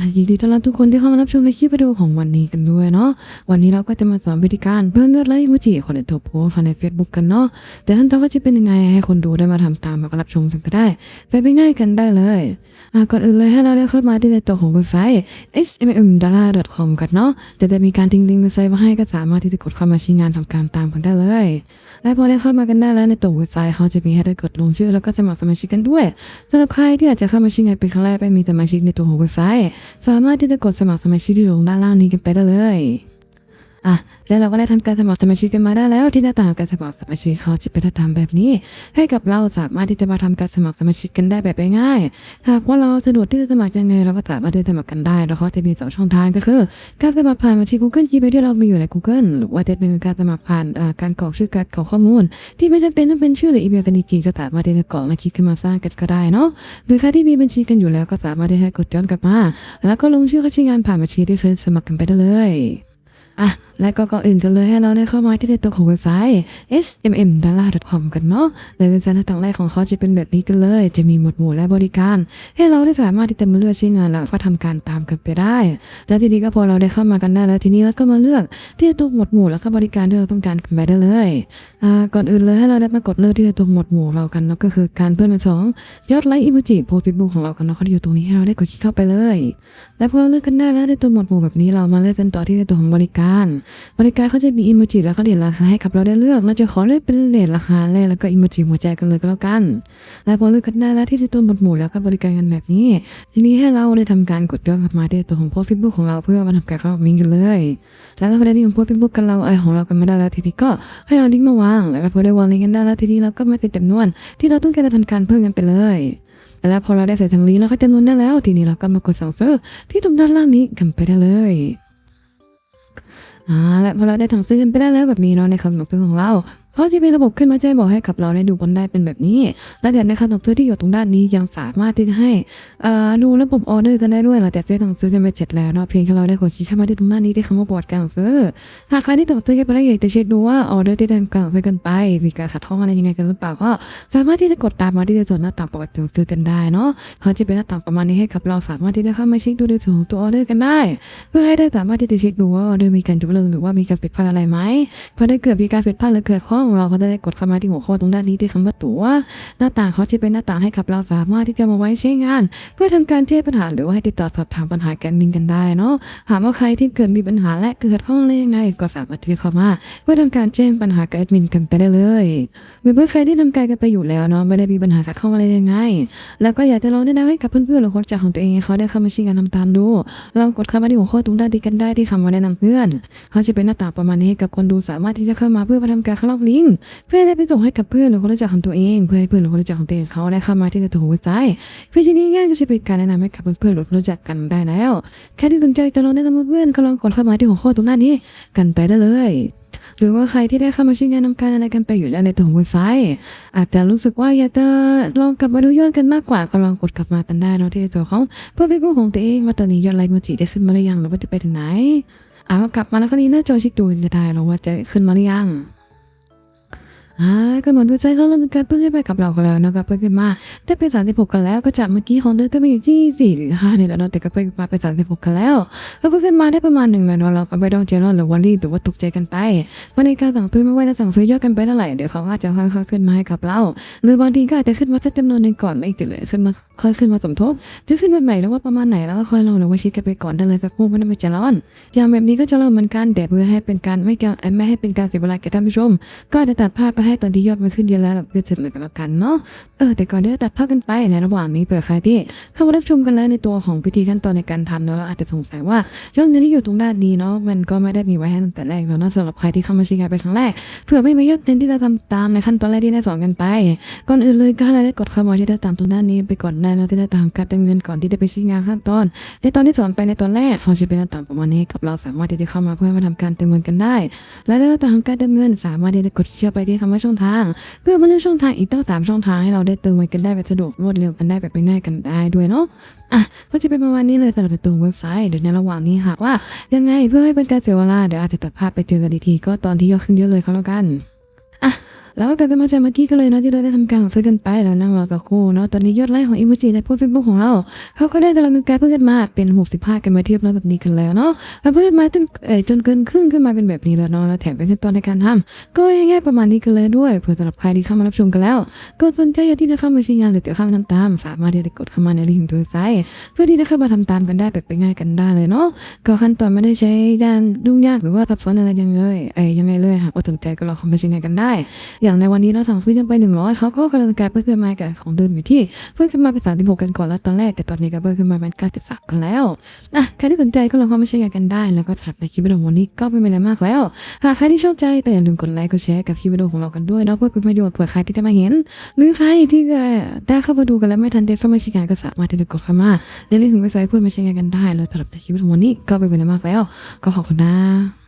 อะยินดีต้อนรับทุกคนที่เข้ามารับชมในคลิปวิดีโอของวันนี้กันด้วยเนาะวันนี้เราก็จะมาสอนวิธีการเพิ่มยอดไลค์อิโมจิคนในตัวโพสใน Facebook กันเนาะแต่ขั้นตอนว่าจะเป็นยังไงให้คนดูได้มาทำตามแล้วก็รับชมกันก็ได้ ไปไปง่ายกันได้เลยอะก่อนอื่นเลยให้เราได้เข้ามาที่ในตัวของเว็บไซต์ hmmdara.com กันเนาะเดี๋ยวจะมีการทิ้งลิงก์เว็บไซต์มาให้ก็สามารถที่จะกดเข้ามาใช้งานทำการตามกันได้เลยและพอได้เข้ามากันได้แล้วในตัวเว็บไซต์เขาจะมีให้ได้กดลงชื่อแล้วก็สมัครสมาชิกกันด้วยสำหรับใครที่อากจะเข้ามาใช้งานเป็นครั้งแรกไม่มีสมาชิกในตัวของเว็บไซต์สามารถที่จะกดสมัครสมาชิกที่ลงด้านล่างนี้กันไปได้เลย อะแล้วเราก็ได้ทำการสมัครสมาชิกกันมาได้แล้วที่หน้าต่างการสมัครสมาชิกเขาจะเป็นทำแบบนี้ ให้กับเราสามารถที่จะมาทำการสมัครสมาชิกกันได้แบบง่ายๆหากว่าเราสะดวกที่จะสมัครยังไงเราก็สามารถที่จะสมัครกันได้แล้วเขาจะมีสองช่องทางก็คือ การสมัครผ่านบัญชี Google Gmail ที่เรามีอยู่ใน Google หรือว่าจะเป็นการสมัครผ่านการกรอกชื่อการกรอกข้อมูล ที่ไม่จำเป็นต้องเป็นชื่อหรืออีเมลกันจริงๆก็สามารถที่จะกรอกและคลิกขึ้นมาสร้างกันก็ได้เนาะหรือใครที่มีบัญชีกันอยู่แล้วก็สามารถที่จะกดย้อนกลับมา แล้วก็ลงชื่อเข้าใช้งานผ่านบัญชีที่เคยสมัครกันไปได้เลย อะ และก็ก่อนอื่นจะเลยให้เราได้เข้ามาที่ในตัวของเว็บไซต์ smmdala.com กันเนาะในเว็บไซต์หน้าต่างแรกของเขาจะเป็นแบบนี้กันเลย จะมีหมวดหมู่และบริการ ให้เราได้สามารถที่จะมาเลือกใช้งานแล้วก็ทำการตามกันไปได้ แล้วทีนี้ก็พอเราได้เข้ามากันได้แล้วทีนี้เราก็มาเลือกที่ตัวหมวดหมู่แล้วก็บริการที่เราต้องการกันไปได้เลยอ่าก่อนอื่นเลยให้เราได้มากดเลือกที่ตัวหมวดหมู่เรากันเนาะก็คือการเพิ่มเป็นสองยอดไลค์อิโมจิโพสต์เฟซบุ๊กของเรากันเนาะเขาอยู่ตรงนี้ให้เราได้กดคลิกเข้าไปเลย และพอเราเลือกกันได้แล้วในตัวหมวดหมู่แบบนี้เรามาเลือกกันต่อที่ในตัวของบริการบริการเขาจะมีอิโมจิแล้วก็เหรียญราคาให้กับเราได้เลือกเราจะขอเลือกเป็นเหรียญราคาแรกแล้วก็อิโมจิหัวใจกันเลยก็แล้วกันและพอเลือกกันได้แล้วที่ในตัวหมดหมู่แล้วก็บริการกันแบบนี้ทีนี้ให้เราได้ทำการกดยอนกลับมาที่ตัวของพสต์เฟซบุ๊กของเราเพื่อมาทำการเข้ามิงกันเลยแล้วเราพอได้ลิงก์ของพสต์เฟซบุ๊กกันเราไอของเรากันมาได้แล้วทีนี้ก็ให้เอาลิงก์มาวางแล้วพอได้วางลิงก์กันได้แล้วทีนี้เราก็มาติดจำนวน ที่เราต้องการจะทำการเพิ่มกันไปเลยแล้วพอเราได้ใส่ทั้งลิงก์แล้วก็จำนวนได้แล้ว ทีนี้เราก็มากดสั่งซื้อที่ตรงด้านล่างนี้กันไปได้เลย อ่าและพอเราได้ถังซื้อกันไปได้แล้วแบบนี้เนาะในคำสั่งซื้อของเรา เขาะจะมีระบบขึ้นมาแจ้งบอกให้กับเราได้ดูกันได้เป็นแบบนี้ และเดี๋ยวในคำสั่งซื้อที่อยู่ตรงด้านนี้ยังสามารถที่จะให้ดูระบบออเดอร์กันได้ด้วยหลังจากที่สั่งซื้อกันไปเสร็จแล้วเนาะเพียงแค่เราได้กดคลิกเข้ามาที่ตรงด้านนี้ที่คำว่าบอร์ดการซื้อหากใครที่สั่งซื้อกันไปแล้วอยากจะเช็คดูว่าออเดอร์ที่ได้ทำการซื้อกันไป มีการขัดข้องอะไรยังไงกันหรือเปล่าก็สามารถที่จะกดตามมาที่ในส่วนหน้าต่างประวัติซื้อกันได้เนาะเขาจะเป็นหน้าต่างประมาณนี้ให้กับเราสามารถที่จะเข้ามาเช็คดูในส่วนของตัวออเดอร์กันได้ เพื่อให้ได้สามารถที่จะเช็คดูว่าออเดอร์มีการยกเลิกหรือว่ามีการผิดพลาดอะไรไหมพอได้เกิดมีการผิดพลาดหรือเกิดข้อของเราก็จะได้กดเข้ามาที่หัวข้อตรงด้านนี้ที่คำว่าตัว หน้าต่างเขาจะเป็นหน้าต่างให้กับเราสามารถที่จะมาไว้ใช้งาน เพื่อทำการแก้ปัญหาหรือว่าให้ติดต่อสอบถามปัญหาการบินกันได้เนาะหากว่าใครที่เกิดมีปัญหาและเกิดข้องอะไรยังไงก็สามารถที่จะเข้ามาเพื่อทำการแจ้งปัญหากับแอดมินกันไปได้เลยหรือเพื่อใครที่ทำการกันไปอยู่แล้วเนาะไม่ได้มีปัญหาขัดข้องอะไรยังไง แล้วก็อยากจะลองแนะนำให้กับเพื่อนๆหรือคนจักของตัวเองเขาได้เข้ามาใช้งานทำตามดูลองกดเข้ามาที่หัวข้อตรงด้านนี้กันได้ที่คำว่าแนะนำเพื่อนเขาจะเป็นหน้าต่างประมาณนี้ให้กับคนดูสามารถที่จะเข้ามาเพื่อมาทำการเข้าล็อกลิงก์เพื่อได้ไปส่งให้กับเพื่อนหรือคนรู้จักของตัวเองเพื่อให้เพื่อนหรือคนรู้จักของตัวเองเขาได้เข้ามาที่จะถูกหัวใจเพื่อที่นี่ง่ายก็จะเป็นการแนะนำให้กับเพื่อนหรือคนรู้จักกันได้แล้ว แค่ที่สนใจจะลองแนะนำเพื่อนก็ลองกดเข้ามาที่หัวข้อตรงหน้านี้กันไปได้เลยหรือว่าใครที่ได้เข้ามาใช้งานนำการอะไรกันไปอยู่แล้วในตัวของเว็บไซต์อาจจะรู้สึกว่าอยากจะลองกลับมาดูยอดกันมากกว่าก็ลองกดกลับมากันได้เนาะที่ตัวของเพื่อเฟซบุ๊กของตัวเองว่าตอนนี้ยอดไลค์มาจีได้ขึ้นมาหรือยังหรือว่าจะไปถึงไหนอ่ากลับมาแล้วก็นี้หน้าจอช็คดูจะได้แล้วว่าจะขึ้นมาหรือยัง อ่าก็เหมือนเว็บไซต์เขาเริ่มการเพิ่มขึ้นไปกับเรากันแล้วนะครับเพิ่มขึ้นมาถ้าเป็น36กันแล้วก็จากเมื่อกี้ของเดิมจะไปอยู่ที่4หรือ5เนี่ยแล้วเนาะแต่ก็เพิ่มาเป็น36กันแล้วก็เพิ่มขึ้นมาได้ประมาณหนึ่งแล้วเนาะเราไม่ต้องเจรอนหรือว่ารีบหรือว่าตกใจกันไปวันในการสั่งซื้อไม่ว่าจะสั่งซื้อยอดกันไปเท่าไหร่เดี๋ยวเขาอาจจะค่อยๆขึ้นมาให้กับเราหรือบางทีก็อาจจะขึ้นมาสักจำนวนหนึ่งก่อนไม่ติดเลยขึ้นมาค่อยขึ้นมาสมทบจะขึ้นมาใหม่แล้วว่าประมาณไหนแล้วก็ค่อยลองหรือว่าคิดกันไปก่อนได้เลยสักครู่ไม่ต้องไปใจะร้อน อย่างแบบนี้ก็จะเริ่มเหมือนกันแต่เพื่อให้เป็นการไม่การไม่ให้เป็นการเสียเวลาแก่ท่านผู้ชม ก็จะตัดภาพไปให้ตอนที่ยอดมันขึ้นเยอะแล้วเราจะเสร็จเลยกันแล้วกันเนาะเออแต่ก่อนที่จะตัดภาพกันไปในระหว่างนี้เผื่อใครที่เข้ามารับชมกันแล้วในตัวของพิธีขั้นตอนในการทำเนาะอาจจะสงสัยว่ายอดเงินที่อยู่ตรงด้านนี้เนาะมันก็ไม่ได้มีไว้ให้ตั้งแต่แรกเนาะสำหรับใครที่เข้ามาใช้งานเป็นครั้งแรกเผื่อไม่มียอดเงินที่จะทำตามในขั้นตอนแรกที่ได้สอนกันไป ก่อนอื่นเลยก็ให้เราได้กดเข้ามาที่ได้ตามตรงด้านนี้ไปก่อนได้แล้วที่ได้ตามการดำเงินก่อนที่จะไปใช้งานขั้นตอนในตอนที่สอนไปในตอนแรกเขาจะเป็นหน้าต่างประมาณนี้กับเราสามารถที่จะเข้ามาเพื่อมาทำการเติมเงินกันได้ และถ้าต่างการเติมเงินสามารถที่จะกดเชื่อไปที่คำว่าช่องทาง เพื่อมาเลือกช่องทางอีกตั้งสามช่องทางให้เราได้เติมเงินกันได้แบบสะดวกรวดเร็วกันได้แบบง่ายกันได้ด้วยเนาะอะก็จะเป็นประมาณนี้เลยสำหรับตัวเว็บไซต์เดี๋ยวในระหว่างนี้หากว่ายังไงเพื่อให้เป็นการเสียเวลาเดี๋ยวอาจจะตัดภาพไปเจอกันอีกทีก็ตอนที่ยอดขึ้นเยอะเลยเขาแล้วกันอะแล้วก็จะมาจากเมื่อกี้ก็เลยเนาะที่เราได้ทำการฝึกกันไปแล้วนั่งรอสักครู่เนาะตอนนี้ยอดไลค์ของอิโมจิในโพสต์เฟซบุ๊กของเราเขาก็ได้ดำเนินการเพิ่มขึ้นมาเป็น65กันมาเทียบแล้วแบบนี้กันแล้วเนาะแล้วเพิ่มมาจนเอ่ยจนเกินครึ่งขึ้นมาเป็นแบบนี้แล้วเนาะแล้วแถมเป็นขั้นตอนในการทำก็ง่ายๆประมาณนี้กันเลยด้วยเพื่อสำหรับใครที่เข้ามารับชมกันแล้ว ก็สนใจอยากที่จะเข้ามาใช้งานหรือจะเข้ามาทำตาม สามารถที่จะกดเข้ามาในลิงก์ตัวไซต์เพื่อที่จะเข้ามาทำตามกันได้แบบไปง่ายกันได้เลยเนาะก็ขั้นตอนไม่ได้ใช้ด้านยุ่งยากหรือว่าซับซ้อนอะไรยังเลยเอ้ยยังไงเลยหากสนใจก็ลองเข้ามาใช้งานกันได้อย่างในวันนี้เราสั่งซื้อกันไปหนึ่งร้อยเขาก็กำลังกลายเพิ่มขึ้นมากับของเดิมอยู่ที่เพิ่มขึ้นมาเป็นสามสิบหกกันก่อนแล้วตอนแรกแต่ตอนนี้ก็เพิ่มขึ้นมาเป็นเก้าสิบสามกันแล้วอะใครที่สนใจก็ลองเข้ามาใช้งานกันได้ แล้วก็สำหรับในคลิปวิดีโอวันนี้ก็ไม่เป็นอะไรมากแล้วหากใครที่ชอบใจก็อย่าลืมกดไลค์กดแชร์กับคลิปวิดีโอของเรากันด้วยเนาะเพื่อเป็นประโยชน์เผื่อใครที่จะมาเห็น หรือใครที่จะได้เข้ามาดูกันแล้วไม่ทันได้เข้ามาใช้งานก็สามารถที่จะกดเข้ามาในลิงก์ถึงเว็บไซต์เพื่อมาใช้งานกันได้แล้วสำหรับในคลิปวิดีโอวันนี้ก็ไม่เป็นอะไรมากแล้ว ก็ขอบคุณนะ